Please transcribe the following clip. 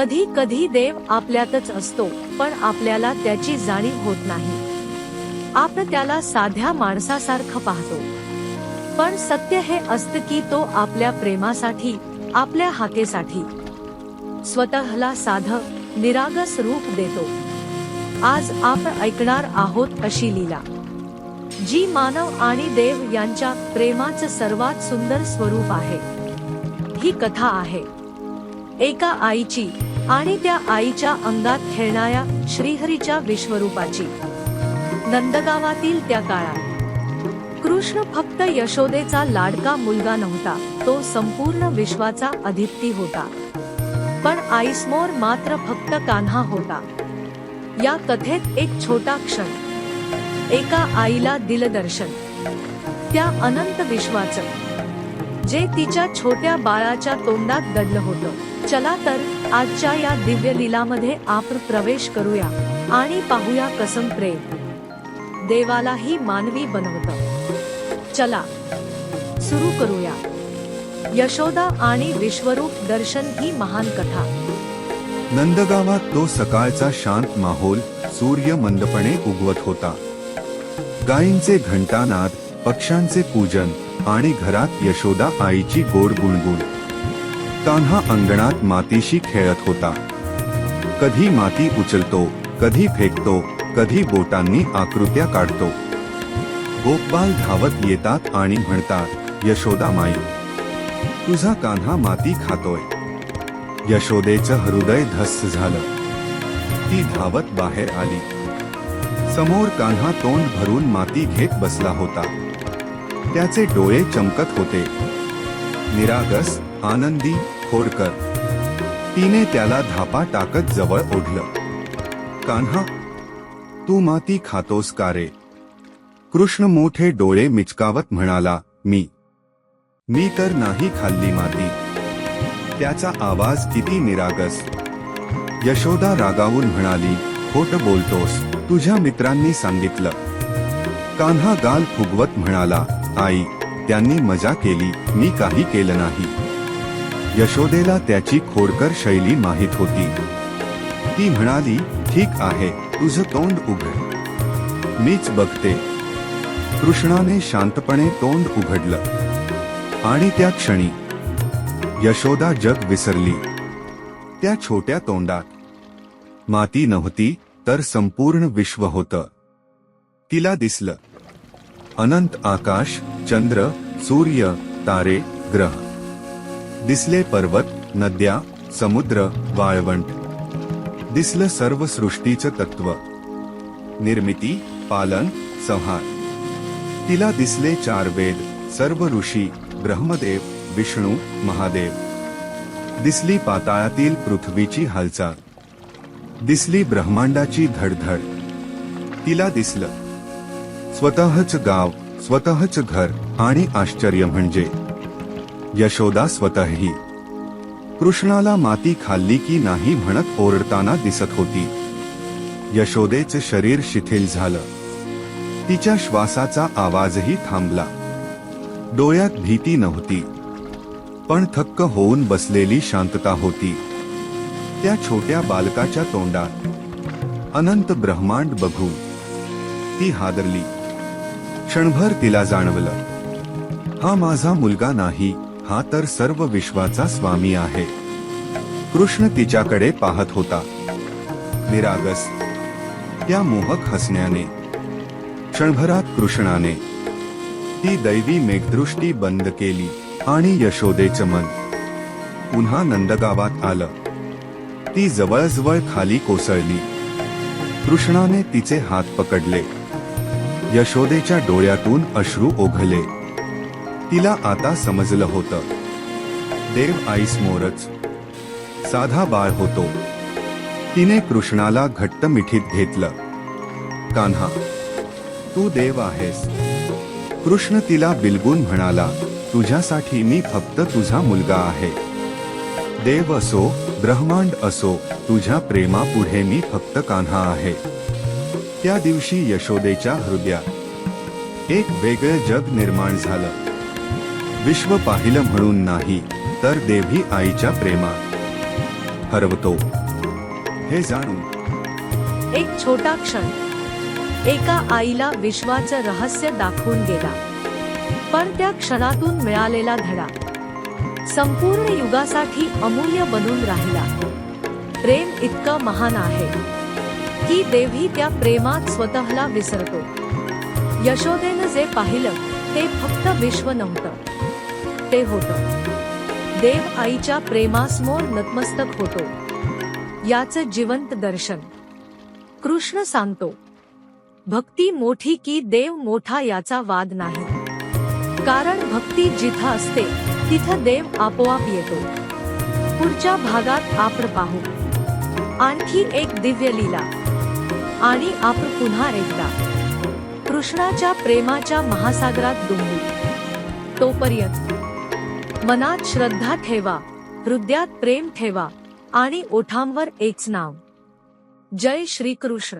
कधी कधी देव आपल्यातच असतो पण आपल्याला त्याची जाणीव होत नाही. आपण त्याला साध्या माणसासारखं पाहतो. पण सत्य हे असतं की तो आपल्या प्रेमासाठी आपल्या हाकेसाठी स्वतःला साध निरागस रूप देतो. आज आपण ऐकणार आहोत अशी लीला. जी मानव आणि देव यांच्या प्रेमाचं सर्वात सुंदर स्वरूप आहे. ही कथा आहे. एका आईची आणि त्या आईच्या अंगात खेळणाऱ्या श्रीहरीच्या विश्वरूपाची. नंदगावातील त्या काळात. कृष्ण फक्त यशोदेचा लाडका मुलगा नव्हता तो संपूर्ण विश्वाचा अधिपती होता. पण आईसमोर मात्र फक्त कान्हा होता. या कथेत एक छोटा क्षण. एका आईला दिलदर्शन. त्या अनंत विश्वाचं. जे तिच्या छोट्या बाळाच्या तोंडात दडलं होतं. चला तर आजच्या या दिव्य लिलामध्ये आपण प्रवेश करूया आणि पाहूया कसम प्रेम. देवालाही मानवी बनवत. चला सुरू करूया. यशोदा आणि विश्वरूप दर्शन ही महान कथा. नंदगावात तो सकाळचा शांत माहोल सूर्य मंदपणे उगवत होता. गायींचे घंटानाद पक्ष्यांचे पूजन आणि घरात यशोदा आईची गोड गुणगुण. कान्हा अंगणात मातीशी खेळत होता. कधी माती उचलतो कधी फेकतो कधी बोटांनी आकृत्या काढतो. गोपाल धावत येतात आणि म्हणतात यशोदा माई तुझा कान्हा माती खातोय. यशोदेचं हृदय धस्स झालं. ती धावत बाहेर आली. समोर कान्हा तोंड भरून माती घेत बसला होता. त्याचे डोळे चमकत होते. निरागस आनंदी खोडकर. तिने त्याला धापा टाकत जवळ ओढलं. कान्हा तू माती खातोस का रे? कृष्ण मोठे डोळे मिचकावत म्हणाला मी मी तर नाही खाल्ली माती. त्याचा आवाज किती निरागस. यशोदा रागावून म्हणाली खोट बोलतोस. तुझ्या मित्रांनी सांगितलं. कान्हा गाल फुगवत म्हणाला आई त्यांनी मजा केली मी काही केलं नाही. यशोदेला त्याची खोडकर शैली माहीत होती. ती म्हणाली ठीक आहे तुझं तोंड उघड. मीच बघते. कृष्णाने शांतपणे तोंड उघडलं. आणि त्या क्षणी यशोदा जग विसरली. त्या छोट्या तोंडात माती नव्हती तर संपूर्ण विश्व होतं. तिला दिसलं अनंत आकाश चंद्र सूर्य तारे ग्रह. दिसले पर्वत नद्या समुद्र वाळवंट. दिसलं सर्व सृष्टीचं तत्व. निर्मिती पालन संहार. तिला दिसले चार वेद सर्व ऋषी ब्रह्मदेव विष्णू महादेव. दिसली पाताळातील पृथ्वीची हालचाल. दिसली ब्रह्मांडाची धडधड. तिला दिसलं स्वतःच गाव स्वतःच घर आणि आश्चर्य म्हणजे. यशोदा स्वतःही. कृष्णाला माती खाल्ली की नाही म्हणत ओरडताना दिसत होती. यशोदेचे शरीर शिथिल झालं. तिच्या श्वासाचा आवाजही थांबला. डोळ्यात भीती नव्हती. पण थक्क होऊन बसलेली शांतता होती. त्या छोट्या बालकाच्या तोंडात अनंत ब्रह्मांड बघून ती हादरली. क्षणभर तिला जाणवलं. हा माझा मुलगा नाही हा तर सर्व विश्वाचा स्वामी आहे. कृष्ण तिच्याकडे पाहत होता. निरागस. त्या मोहक हसण्याने. क्षणभरात कृष्णाने. ती दैवी मेघदृष्टी बंद केली आणि यशोदेचं मन. पुन्हा नंदगावात आलं. ती जवळजवळ खाली कोसळली. कृष्णाने तिचे हात पकडले. यशोदेच्या डोळ्यातून अश्रू ओघले. तिला आता समजलं होतं. देव आईसमोरच साधा बाळ होतो. तिने कृष्णाला घट्ट मिठीत घेतलं. कान्हा तू देव आहेस. कृष्ण तिला बिलगून म्हणाला तुझ्यासाठी मी फक्त तुझा मुलगा आहे. देव असो ब्रह्मांड असो तुझ्या प्रेमापुढे मी फक्त कान्हा आहे. त्या दिवशी यशोदेच्या हृदयात एक वेगळं जग निर्माण झालं. विश्व पाहिलं म्हणून नाही तर देवी आईच्या प्रेमात हरवतो. हे जाणून. एक छोटा क्षण. एका आईला विश्वाचं रहस्य दाखवून गेला. पण त्या क्षणातून मिळालेला धडा. संपूर्ण युगासाठी अमूल्य बनून राहिला. प्रेम इतकं महान आहे. की देवही त्या प्रेमात स्वतःला विसरतो. यशोदेनं जे पाहिलं ते फक्त विश्व नव्हतं. ते होतं. देव आईच्या प्रेमासमोर नतमस्तक होतो. याचं जिवंत दर्शन. कृष्ण सांगतो भक्ती मोठी की देव मोठा याचा वाद नाही. कारण भक्ती जिथं असते तिथं देव आपोआप येतो. पुढच्या भागात आपण पाहू. आणखी एक दिव्य लीला. आणि आपण पुन्हा एकदा. कृष्णाच्या प्रेमाच्या महासागरात डुंबू. तोपर्यंत मनात श्रद्धा ठेवा हृदयात प्रेम ठेवा आणि ओठांवर एकच नाव जय श्री कृष्ण